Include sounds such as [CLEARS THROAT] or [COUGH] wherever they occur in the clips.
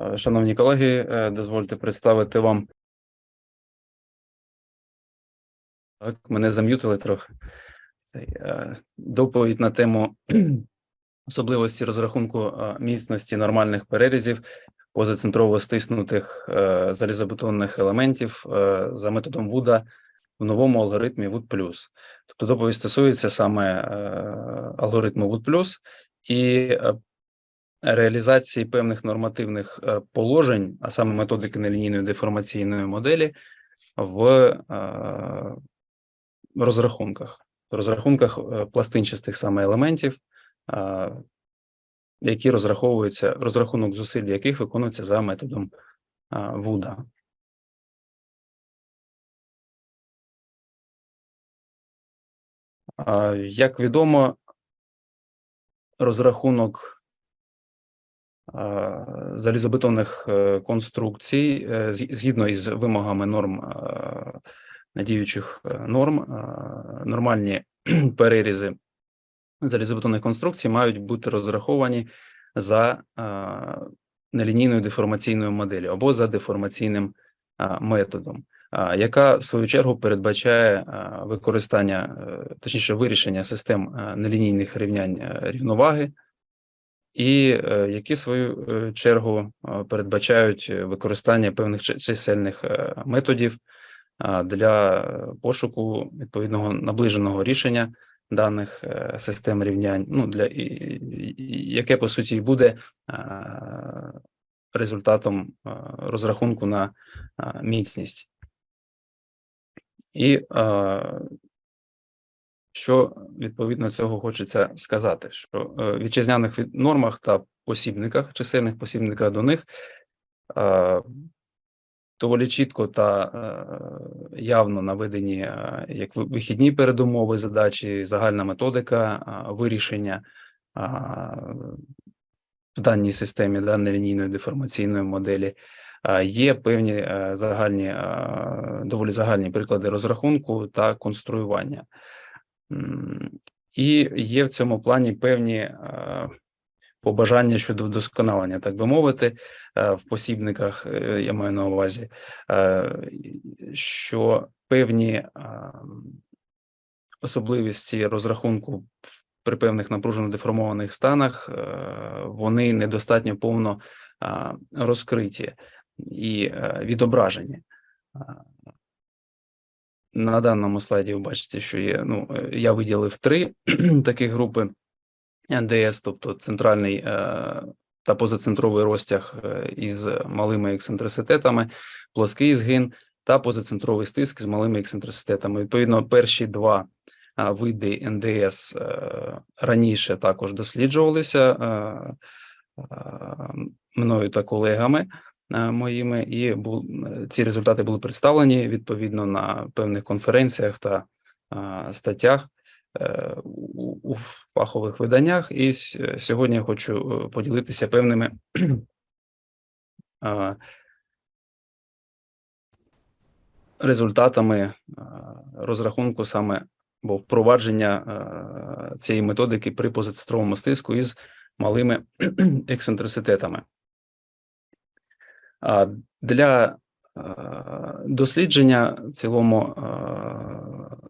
Е, Шановні колеги, е, дозвольте представити вам. Так, мене зам'ютили трохи. Цей, е, доповідь на тему [CLEARS THROAT] особливості розрахунку міцності нормальних перерізів позацентрово стиснутих залізобетонних елементів за методом Вуда в новому алгоритмі Wood+. Тобто доповідь стосується саме алгоритму Wood+, і реалізації певних нормативних е, положень, а саме методики нелінійної деформаційної моделі в е, розрахунках, розрахунках е, пластинчастих саме елементів, які розраховуються, розрахунок зусиль яких виконується за методом Вуда. Як відомо, розрахунок залізобетонних е, конструкцій е, згідно із вимогами норм е, надіючих е, норм, е, нормальні [CLEARS THROAT] перерізи залізобетонних конструкцій мають бути розраховані за е, нелінійною деформаційною моделлю або за деформаційним е, методом яка в свою чергу передбачає використання, е, точніше, вирішення систем е, нелінійних рівнянь е, рівноваги, і е, які свою е, чергу е, передбачають використання певних чисельних методів для пошуку відповідного наближеного рішення даних систем рівнянь, ну для яке по суті буде результатом розрахунку на міцність. І що відповідно цього хочеться сказати, що е, в вітчизняних від- нормах та посібниках, чисельних посібниках до них е, доволі чітко та е, явно наведені е, як вихідні передумови задачі, загальна методика е, вирішення е, в даній системі да, нелінійної деформаційної моделі. Є певні е, загальні, е, доволі загальні приклади розрахунку та конструювання. І є в цьому плані певні е, побажання щодо вдосконалення, так би мовити, е, в посібниках, е, я маю на увазі, що певні особливості розрахунку при певних напружено деформованих станах вони недостатньо повно розкриті і відображені. На даному слайді ви бачите, що є. Ну, е, я виділив три [CLEARS THROAT] таких групи НДС, тобто центральний е, та позацентровий розтяг е, із малими ексцентриситетами, плоский згин та позацентровий стиск з малими ексцентриситетами. Відповідно, перші два види НДС раніше також досліджувалися мною та колегами моїми, і е, ці результати були представлені відповідно на певних конференціях та е, статтях е, у, фахових виданнях. І сьогодні я хочу е, поділитися певними е, результатами е, розрахунку саме або впровадження е, цієї методики при позицитровому стиску із малими [CLEARS THROAT] ексцентриситетами. Для е, дослідження в цілому е,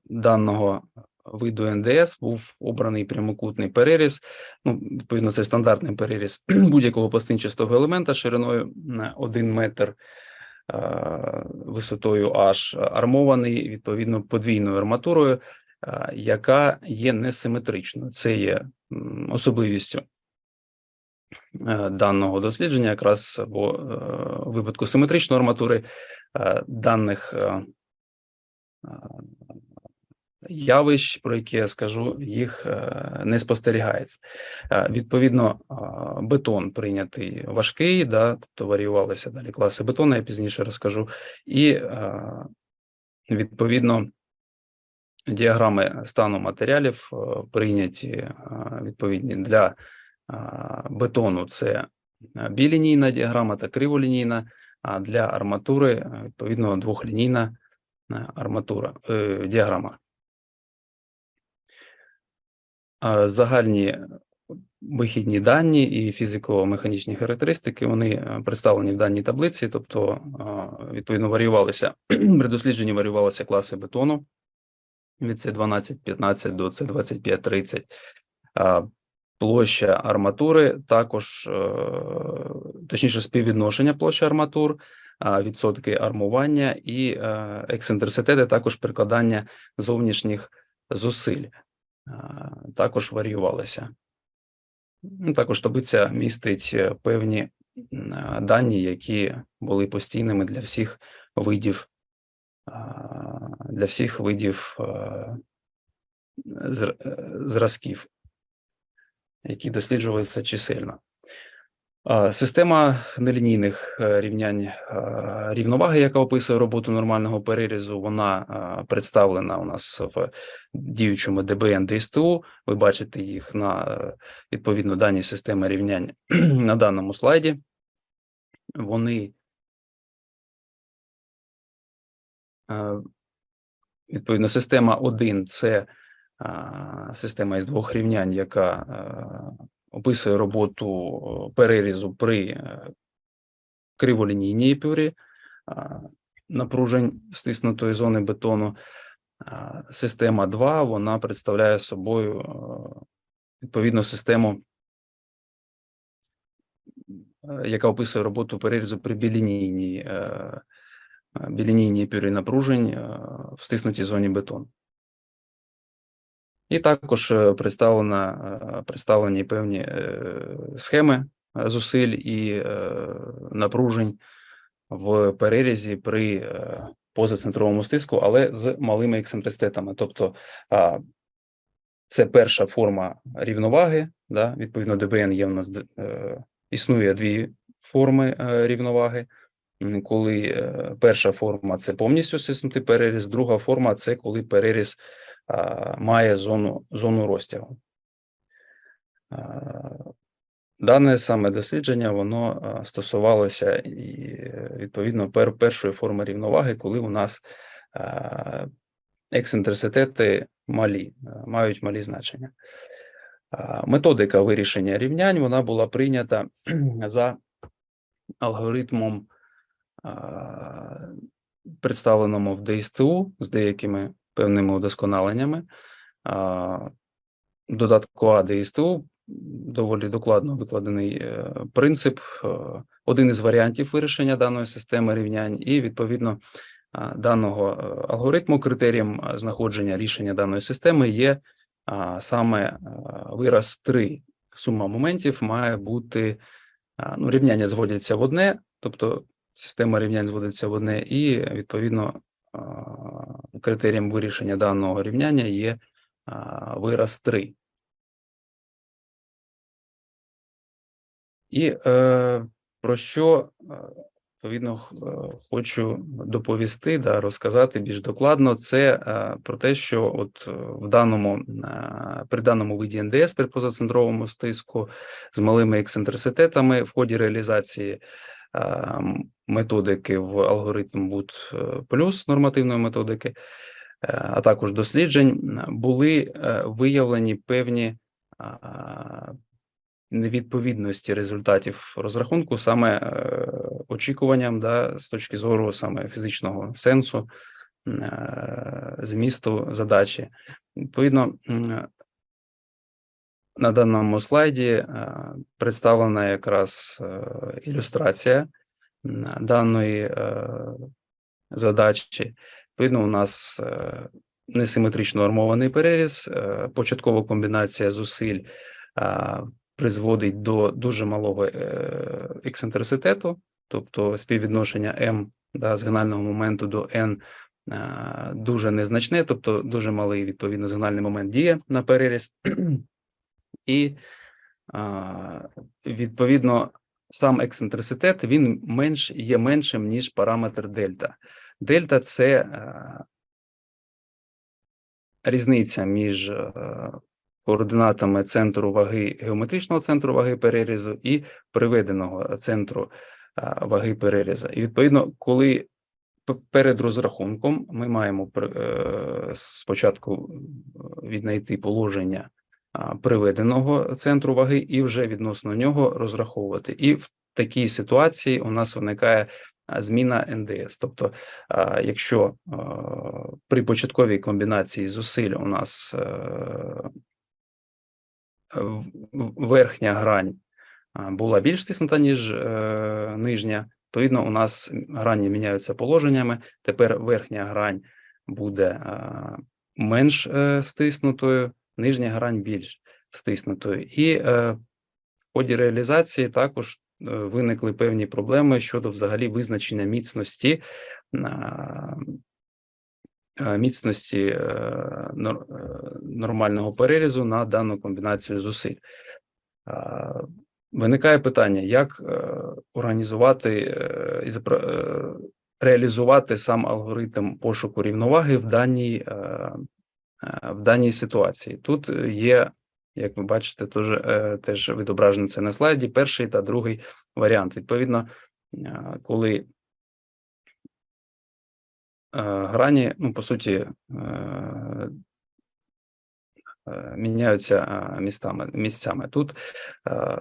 даного виду НДС був обраний прямокутний переріз. Ну, відповідно, це стандартний переріз [CLEARS THROAT] будь-якого пластинчастого елемента шириною на 1 метр е, висотою H, армований відповідно подвійною арматурою, яка є несиметричною. Це є особливістю даного дослідження, якраз бо е, в випадку симетричної арматури е, даних е, е, явищ, про які я скажу, їх е, не спостерігається. Е, Відповідно, е, бетон прийнятий важкий, да, тобто варіювалися далі класи бетону, я пізніше розкажу, і е, відповідно діаграми стану матеріалів е, прийняті е, відповідні для е, бетону. Це е, білінійна діаграма та криволінійна, а для арматури е, відповідно двохлінійна е, арматура діаграма. Загальні вихідні дані і фізико-механічні характеристики вони представлені в даній таблиці, тобто відповідно варіювалися [CLEARS THROAT] при дослідженні варіювалися класи бетону від С12-15 до С25-30. Площа арматури також, е, точніше, співвідношення площі арматур, відсотки армування і е, ексцентриситети також прикладання зовнішніх зусиль також варіювалися. Ну, Також таблиця містить е, певні дані, які були постійними для всіх видів для всіх видів зр- зразків, які досліджувалися чисельно. Система нелінійних е, рівнянь е, рівноваги, яка описує роботу нормального перерізу, вона е, представлена у нас в діючому ДБН ДСТУ. Ви бачите їх на відповідно дані системи рівнянь [CLEARS THROAT] на даному слайді. Вони відповідно система 1 – це система із двох рівнянь, яка е, описує роботу е, перерізу при е, криволінійній пюрі напружень стиснутої зони бетону. Система 2 вона представляє собою відповідну систему, яка описує роботу перерізу при білінійній, білінійній пюрі напружень в стиснутій зоні бетону. І також е, представлена, е, представлені певні е, схеми зусиль і напружень в перерізі при позацентровому стиску, але з малими ексцентриситетами. Тобто це перша форма рівноваги. Да? Відповідно, ДБН є в нас існує дві форми рівноваги. Коли перша форма це повністю стиснутий переріз, друга форма це коли переріз має зону, зону розтягу. Дане саме дослідження воно стосувалося е, відповідно першої форми рівноваги, коли у нас ексцентриситети малі, мають малі значення. Методика вирішення рівнянь вона була прийнята [CLEARS THROAT] за алгоритмом, представленому в ДСТУ з деякими певними удосконаленнями. Додатку А ДСТУ доволі докладно викладений е, принцип, е, один із варіантів вирішення даної системи рівнянь, і відповідно даного е, алгоритму критерієм знаходження рішення даної системи є саме вираз 3. Сума моментів має бути ну, рівняння зводяться в одне, тобто система рівнянь зводиться в одне, і відповідно критерієм вирішення даного рівняння є вираз 3. І е, про що відповідно хочу доповісти, да, розказати більш докладно, це е, про те, що от е, в даному е, при даному виді НДС при позацентровому стиску з малими ексцентриситетами в ході реалізації методики в алгоритм БУТ е, плюс нормативної методики, е, а також досліджень були е, виявлені певні невідповідності результатів розрахунку саме очікуванням, да, з точки зору саме фізичного сенсу, змісту задачі. Відповідно, на даному слайді е, представлена якраз е, ілюстрація даної е, задачі. Відповідно, у нас несиметрично армований переріз, початкова комбінація зусиль призводить до дуже малого ексцентриситету, тобто співвідношення М да, згинального моменту до N дуже незначне, тобто дуже малий відповідно згинальний момент діє на переріз. І відповідно сам ексцентриситет він менш є меншим ніж параметр дельта. Дельта це е, різниця між е, координатами центру ваги геометричного центру ваги перерізу і приведеного центру е, ваги переріза. І відповідно, коли перед розрахунком ми маємо спочатку віднайти положення приведеного центру ваги, і вже відносно нього розраховувати. І в такій ситуації у нас виникає зміна НДС. Тобто, якщо при початковій комбінації зусиль у нас е, верхня грань була більш стиснута, ніж е, нижня. Відповідно, у нас грані міняються положеннями. Тепер верхня грань буде менш е, стиснутою, нижня грань більш стиснутою. І е, в ході реалізації також е, виникли певні проблеми щодо взагалі визначення міцності. е, Міцності е, е, нормального перерізу на дану комбінацію зусиль. Виникає питання, як організувати і реалізувати сам алгоритм пошуку рівноваги в даній, в даній ситуації. Тут є, як ви бачите, теж, е, теж відображено це на слайді, перший та другий варіант. Відповідно, е, коли е, грані, ну, по суті, е, е, міняються е, містами, місцями. Тут е,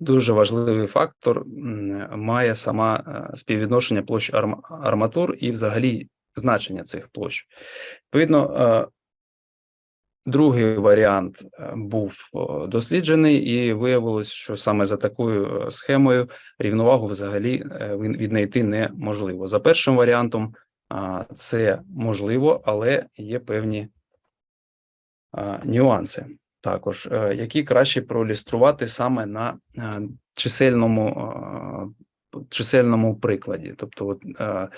дуже важливий фактор має сама е, співвідношення площ арматур і взагалі значення цих площ. Відповідно, е, другий варіант е, був досліджений, і виявилось, що саме за такою е, схемою рівновагу взагалі е, віднайти неможливо. За першим варіантом це можливо, але є певні нюанси також, е, які краще проілюструвати саме на е, чисельному, е, чисельному прикладі. Тобто, е, е,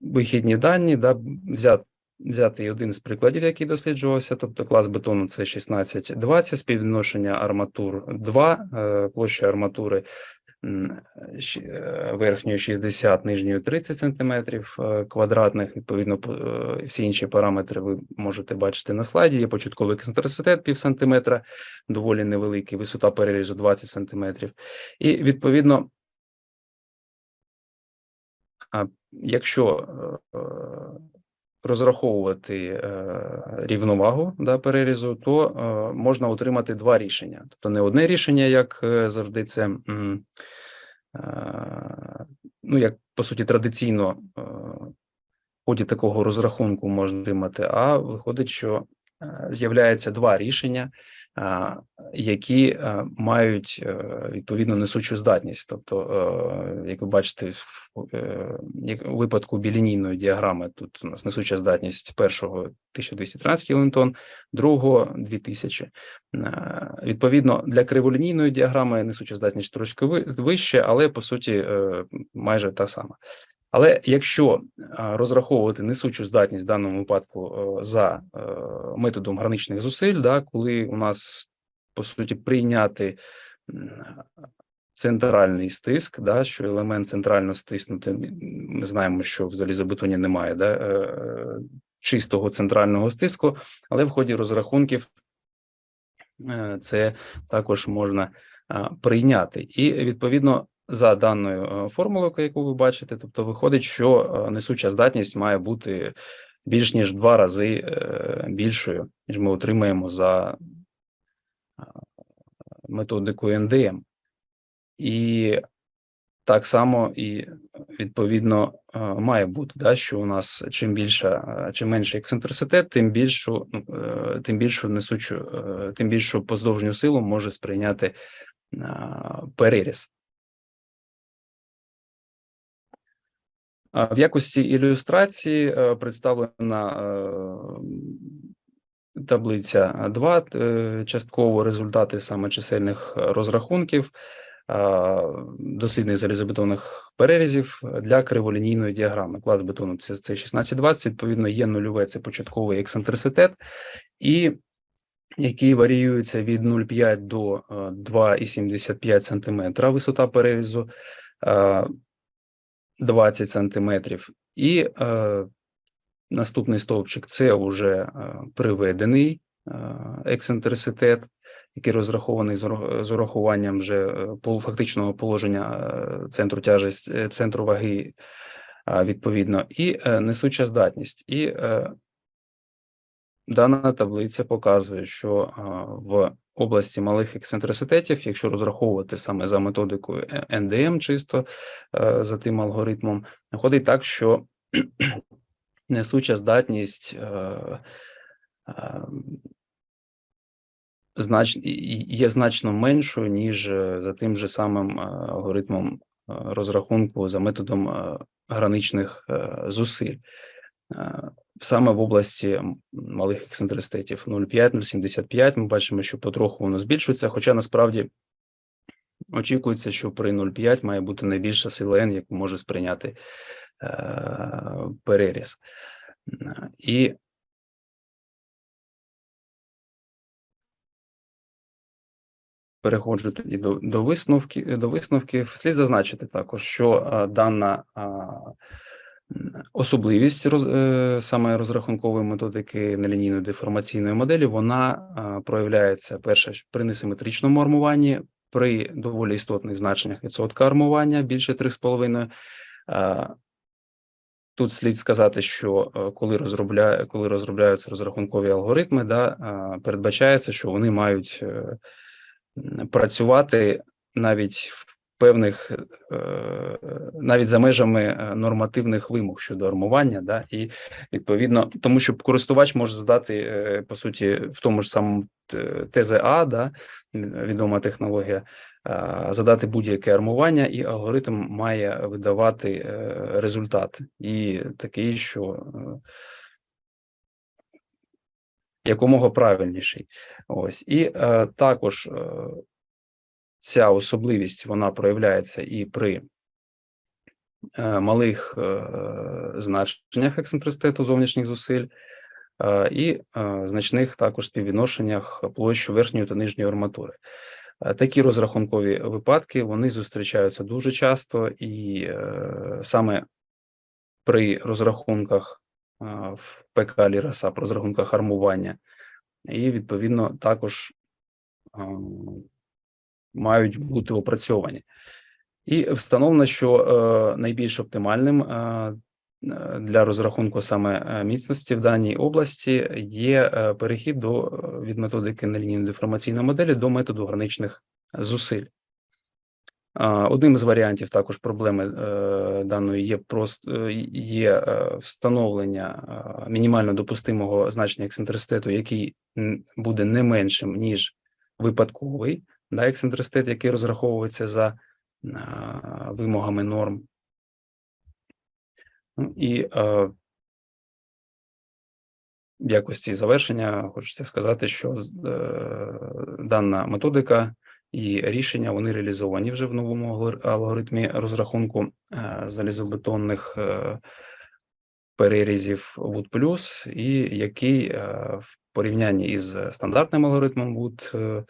вихідні дані, да, взяти, взяти один з прикладів, який досліджувався, тобто клас бетону це 16-20, співвідношення арматур 2, е, площа арматури е, верхньої 60, нижньої 30 сантиметрів е, квадратних. Відповідно, по- е, всі інші параметри ви можете бачити на слайді. Є початковий ексцентриситет пів сантиметра, доволі невеликий, висота перерізу 20 сантиметрів. І відповідно, якщо е, розраховувати е, рівновагу да, перерізу, то е, можна отримати два рішення. Тобто не одне рішення, як завжди, це ну, як по суті традиційно в ході такого розрахунку можна отримати, а виходить, що з'являється два рішення, які мають е, відповідно несучу здатність. Тобто, е, як ви бачите, е, у випадку білінійної діаграми тут у нас несуча здатність першого 1213 кілотон, другого 2000. Е, Відповідно, для криволінійної діаграми несуча здатність трошки вище, але по суті майже та сама. Але якщо розраховувати несучу здатність в даному випадку е, за е, методом граничних зусиль, да, коли у нас по суті прийняти центральний стиск, да, що елемент центрально стиснути, ми знаємо, що в залізобетоні немає да, е, чистого центрального стиску, але в ході розрахунків це також можна прийняти. І відповідно за даною е, формулою, яку ви бачите, тобто виходить, що е, несуча здатність має бути більш ніж два рази е, більшою, ніж ми отримаємо за а, методикою НДМ. І так само і відповідно має бути, да, що у нас чим більше, е, чим менше ексцентриситет, тим більшу, тим більшу несучу, тим більшу поздовжню силу може сприйняти переріз. В якості ілюстрації е, представлена е, таблиця 2, е, частково результати саме чисельних розрахунків дослідних залізобетонних перерізів для криволінійної діаграми. Клас бетону це, це 1620, відповідно, є нульове, це початковий ексцентриситет, і який варіюється від 0,5 до е, 2,75 см висота перерізу. Е, 20 сантиметрів. І е, наступний стовпчик це вже е, приведений е, ексцентриситет, який розрахований з урахуванням вже е, фактичного положення центру тяжесть, центру ваги, відповідно, і несуча здатність. І дана таблиця показує, що в області малих ексцентриситетів, якщо розраховувати саме за методикою Е- НДМ, чисто е, за тим алгоритмом, виходить так, що [CLEARS THROAT] несуча здатність е, є значно меншою, ніж за тим же самим алгоритмом розрахунку за методом граничних зусиль. Е, Саме в області малих ексцентриситетів 0,5, 0,75 ми бачимо, що потроху воно збільшується, хоча насправді очікується, що при 0,5 має бути найбільша сила N, яку може сприйняти е, переріз. Е, І переходжу тоді до, до висновки до висновків. Слід зазначити також, що а, дана а, м, особливість роз, е, саме розрахункової методики нелінійної деформаційної моделі, вона а, проявляється перше при несиметричному армуванні, при доволі істотних значеннях відсотка армування більше 3,5. А, Тут слід сказати, що е, коли розробляє, коли розробляються розрахункові алгоритми, да, передбачається, що вони мають е, працювати навіть в певних, е, навіть за межами е, нормативних вимог щодо армування, да, і відповідно, тому що користувач може задати е, по суті в тому ж самому ТЗА, да, відома технологія, задати будь-яке армування, і алгоритм має видавати результат, і такий, що якомога правильніший. Ось і е, також ця особливість вона проявляється і при е, малих е, значеннях ексцентриситету зовнішніх зусиль, е, і значних також співвідношеннях площі верхньої та нижньої арматури. Такі розрахункові випадки вони зустрічаються дуже часто, і саме при розрахунках в ПК Лірасап, розрахунках армування, і відповідно також е, мають бути опрацьовані. І встановлено, що е, найбільш оптимальним е, е, для розрахунку саме міцності в даній області є перехід до від методики нелінійної деформаційної моделі до методу граничних зусиль. Одним із варіантів також проблеми даної є просто є встановлення мінімально допустимого значення ексцентриситету, який буде не меншим ніж випадковий да, ексцентриситет, який розраховується за вимогами норм. Ну, І е, в якості завершення хочеться сказати, що е, дана методика і рішення вони реалізовані вже в новому алгоритмі розрахунку е, залізобетонних е, перерізів Wood+, і який е, в порівнянні із стандартним алгоритмом Wood е,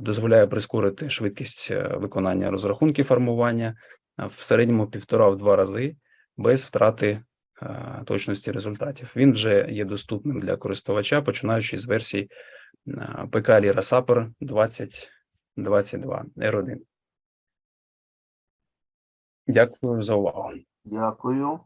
дозволяє прискорити швидкість е, виконання розрахунків армування е, в середньому півтора в два рази без втрати е, точності результатів. Він вже є доступним для користувача, починаючи з версії е, ПК Lira Sapper 2022 R1. Дякую за увагу. Дякую.